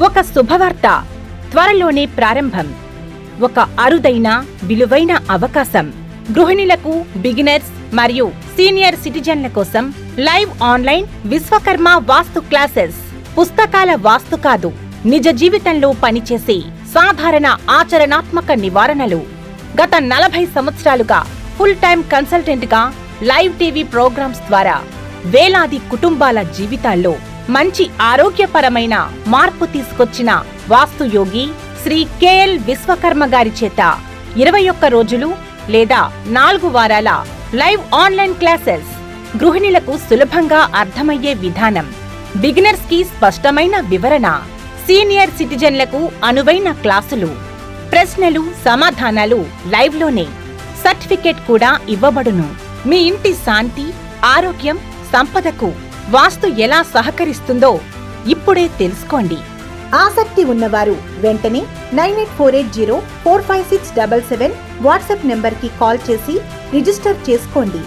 ఒక శుభవార్త. త్వరలోనే ప్రారంభం. ఒక అరుదైన విలువైన అవకాశం. గృహిణులకు బిగినర్స్ మరియు సీనియర్ సిటిజన్ల కోసం live online Vishwakarma vastu classes. పుస్తకాల వాస్తు కాదు నిజ జీవితంలో పనిచేసే సాధారణ ఆచరణాత్మక నివారణలు. గత నలభై సంవత్సరాలుగా ఫుల్ టైం కన్సల్టెంట్గా లైవ్ టీవీ ప్రోగ్రామ్స్ ద్వారా వేలాది కుటుంబాల జీవితాల్లో మంచి ఆరోగ్యపరమైన మార్పు తీసుకొచ్చిన వాస్తుయోగి శ్రీ కేఎల్ విశ్వకర్మ గారి చేత ఇరవై ఒక్క రోజులు లేదా నాలుగు వారాల లైవ్ ఆన్లైన్ క్లాసెస్ గృహిణులకు సులభంగా అర్థమయ్యే విధానం. బిగినర్స్కి స్పష్టమైన వివరణ. సీనియర్ సిటిజన్లకు అనువైన క్లాసులు. ప్రశ్నలు సమాధానాలు లైవ్లోనే. సర్టిఫికేట్ కూడా ఇవ్వబడును. మీ ఇంటి శాంతి ఆరోగ్యం సంపదకు వాస్తు ఎలా సహకరిస్తుందో ఇప్పుడే తెలుసుకోండి. ఆసక్తి ఉన్నవారు వెంటనే nine eight four eight zero four five six double seven WhatsApp నెంబర్కి కాల్ చేసి రిజిస్టర్ చేసుకోండి.